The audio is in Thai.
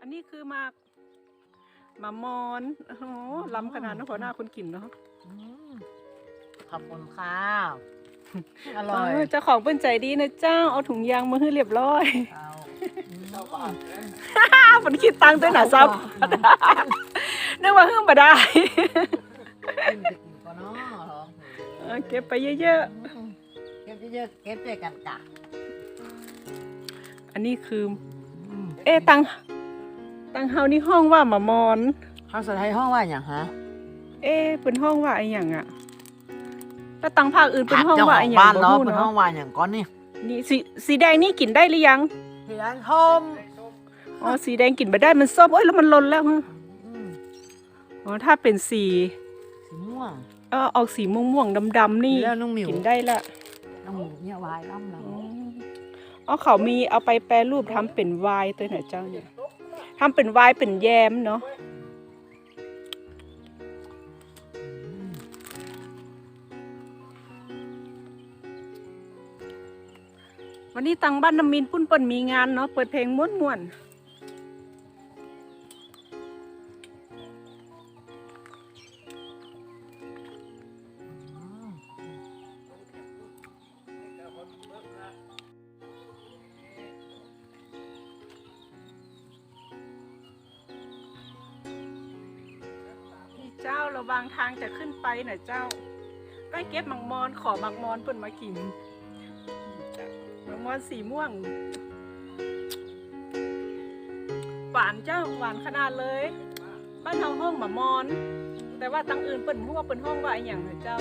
อันนี้คือหมากหมามอนโอ้โหล้ำขนาดนั้นหัวหน้าคนกินเนาะอืมขอบคุณค่ะ อร่อยเออเจ้าของเป็นใจดีนะเจ้าเอาถุงยางมาให้เรียบร้อยเอาอืมอ้าวมันคิดตังค์ด้วยหนาซับนึกว่าเพิ่งมาได้กินไปกินก่อนเนาะเหรอเออเก็บไปเยอะอืมเก็บเยอะๆเก็บด้วยกันกะๆอันนี้คือ อืมเอ๊ะตัง ตังเฮานี่ห้องว่าหมามอนภาษาไทยห้องว่าอย่างฮะเอ๊ะเป็นห้องว่าไอ้หยังอะแล้วตังภาคอื่นเป็นห้องเจ้าขว่าอไอ้งหยังบ้านบ่เนาะฮู้เป็นห้อเนาะงว่าอย่างก้อนนี่นี่สีสีแดงนี่กินได้หรือยังเสียงชมอ๋อสีแดงกินไม่ได้มันส้มโอ้ยแล้วมันลนแล้วฮะอืมอ๋อถ้าเป็นสีสีม่วงเออออกสีม่วงๆดำๆนี่แล้วน้องหมิวกินได้ละน้องหมิวเนี่ยวายล่ำเราอ๋อเขามีเอาไปแปรรูปทำเป็นไวน์ตัวไหนเจ้าเนี่ย ทำเป็นวายเป็นแยมเนาะวันนี้ตังบ้านน้ำมินปุ้นเปิ่นมีงานเนาะเปิดเพลงม้วนๆ เจ้าระวางทางจะขึ้นไปน่ะเจ้าไปเก็บหมักมอนขอหมักมอนเปิ่นมากินหมักมอนสีม่วง หวานเจ้าหวานขนาดเลย บ้านเฮาห้องหมามอน แต่ว่าตังอื่นเปิ่นหัวเปิ่นห้องว่าอย่างหน่อเจ้า